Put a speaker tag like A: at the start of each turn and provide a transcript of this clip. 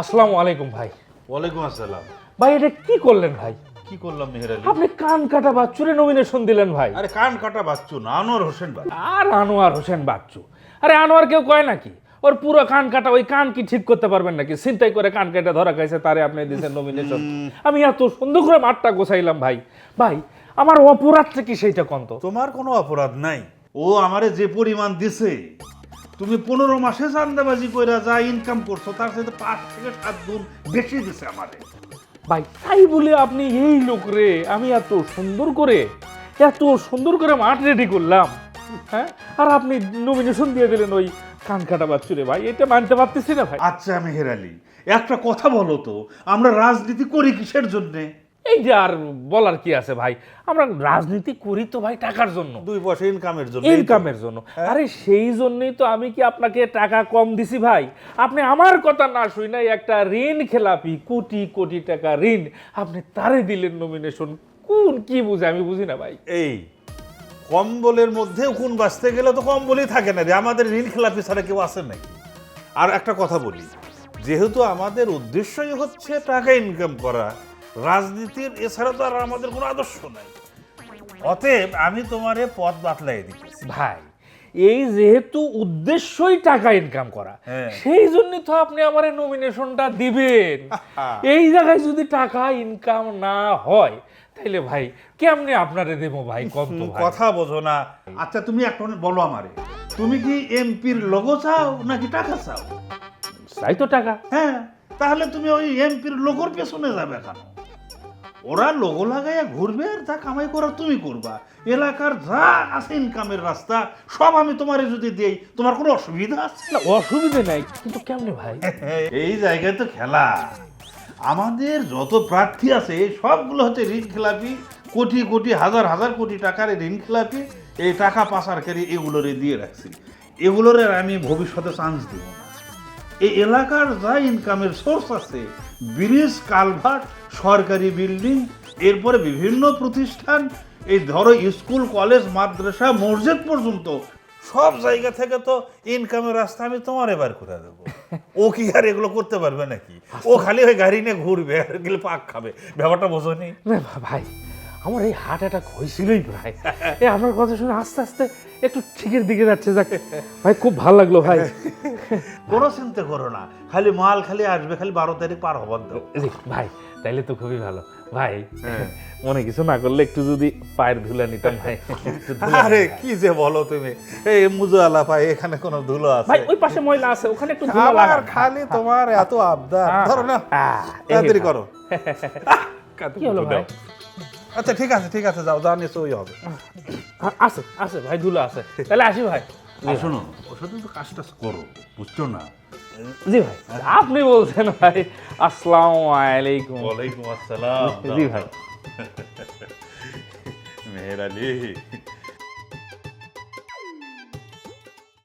A: আসসালামু আলাইকুম ভাই।
B: ওয়ালাইকুম আসসালাম।
A: ভাই এটা কি করলেন ভাই?
B: কি করলাম মেহের আলী?
A: আপনি কান কাটা বাচ্চুরে নমিনেশন দিলেন ভাই।
B: আরে কান কাটা বাচ্চু না আনোয়ার হোসেন ভাই
A: আর আনোয়ার হোসেন বাচ্চু। আরে আনোয়ার কেউ কয় নাকি? ওর পুরো কান কাটা ওই কান কি ঠিক করতে পারবেন নাকি? চিন্তাই করে কান কেটে ধরা খাইছে তারে আপনি দিয়েছেন নমিনেশন আমি এত সুন্দর করে মাঠটা গোছাইলাম ভাই। ভাই আমার অপরাধটা কি সেইটা কন্ত
B: তোমার কোনো অপরাধ নাই। ও আমারে যে পরিমাণ দিছে তুমি পনেরো মাসে চান্দাবাজি কইরা যা ইনকাম করছ তার সাথে পাঁচ থেকে সাত গুণ বেশি দিছে আমারে।
A: ভাই তাই বলে আপনি এই লোক রে আমি এত সুন্দর করে এত সুন্দর করে মাঠ রেডি করলাম হ্যাঁ? আর আপনি নমিনেশন দিয়ে দিলেন ওই কান কাটা বাচ্চুরে ভাই এটা মানতে পারতেছি না ভাই।
B: আচ্ছা মেহের আলী একটা কথা বলো তো আমরা রাজনীতি করি কিসের জন্যে?
A: এই যে আর বলার কি আছে ভাই? আমরা রাজনীতি করি তো ভাই টাকার জন্য।
B: দুই পয়সা ইনকামের জন্য।
A: ইনকামের জন্য। আরে সেই জন্যই তো আমি কি আপনাকে টাকা কম দিছি ভাই? আপনি আমার কথা না শুই নাই একটা ঋণ খেলাপি কোটি কোটি টাকা ঋণ আপনি তারে দিলেন নমিনেশন কোন কি বুঝে? আমি বুঝি না ভাই।
B: এই কম্বলের মধ্যে কোন বাঁচতে গেলে তো কম্বলই থাকে না রে। আমাদের ঋণ খেলাপি ছাড়া কেউ আসে নাকি আর একটা কথা বলি যেহেতু আমাদের উদ্দেশ্যই হচ্ছে টাকা ইনকাম করা রাজনীতির এছাড়া তো আর আমাদের কোনো আদর্শ নাই। অতএব আমি তোমারে পথ বাতলাই দিতেছি।
A: ভাই এই যেহেতু উদ্দেশ্যই টাকা ইনকাম করা
B: হ্যাঁ।
A: সেই জন্য তো আপনি আমার নমিনেশনটা দিবেন। এই জায়গায় যদি টাকা ইনকাম না হয় তাইলে ভাই কেমনে আপনারে দেবো ভাই? কত
B: কথা বোঝো না। আচ্ছা তুমি একটা বলো আমারে তুমি কি এমপির লোগো চাও নাকি টাকা চাও?
A: চাই তো টাকা।
B: হ্যাঁ তাহলে তুমি ওই এমপির লোগোর পেছনে যাবে কেন? ওরা লোগো লাগাইয়া ঘুরবে আর যা কামাই করা তুমি করবা। এলাকার যা আছে ইনকামের রাস্তা সব আমি তোমারে যদি দেই তোমার কোনো অসুবিধা আছে?
A: না অসুবিধে নাই কিন্তু কেমনে ভাই?
B: এই জায়গায় তো খেলা। আমাদের যত প্রার্থী আছে সবগুলো হচ্ছে ঋণ খেলাপি কোটি কোটি হাজার হাজার কোটি টাকার ঋণ খেলাপি এই টাকা পাচারকারী এগুলোরে দিয়ে রাখছি। এগুলোরে আমি ভবিষ্যতে চান্স দেব না। এই এলাকার যা ইনকামের সোর্স আছে, ব্রিজ, কালভার্ট, সরকারি বিল্ডিং এরপরে বিভিন্ন প্রতিষ্ঠান, এই ধরো স্কুল কলেজ মাদ্রাসা, মসজিদ পর্যন্ত, সব জায়গা থেকে তো ইনকামের রাস্তা আমি তোমার এবার করে দেবো। ও কি আর এগুলো করতে পারবে নাকি? ও খালি ওই গাড়ি নিয়ে ঘুরবে আর গেলে পাক খাবে। ব্যাপারটা বোঝনি?
A: না ভাই আমার এই হার্ট অ্যাটাক হয়েছিলই প্রায়। এই আপনার কথা শুনে আস্তে আস্তে একটু ঠিকের দিকে যাচ্ছে যাক। ভাই খুব ভালো লাগল ভাই।
B: কোনো চিন্তা করো না। খালি মাল খালি আসবে খালি বারো তারিখ পার হবার দাও
A: ভাই তাইলে তো খুবই ভালো। ভাই মনে কিছু না করলে একটু যদি পায়ের ধুলা নিতাম ভাই
B: আরে কি যে বলো তুমি। এই মুজো আলা পাই এখানে কোনো ধুলো আছে?
A: ভাই ওই পাশে ময়লা আছে ওখানে একটু ধুলা
B: আমার
A: লাগান।
B: খালি তোমার এত আবদার। ধরো না। তাড়াতাড়ি করো।
A: কি হলো ভাই?
B: আচ্ছা ঠিক আছে ঠিক আছে যাও যা নিয়ে ওই হবে।
A: আছে আছে ভাই ধুলো আছে। তাহলে আসি ভাই।
B: শোনো ওর সাথে তো কাজটা করো বুঝছ না?
A: জি ভাই আপনি বলছেন ভাই আসসালামু আলাইকুম।
B: ওয়ালাইকুম আসসালাম
A: জি ভাই।
B: মেহের আলী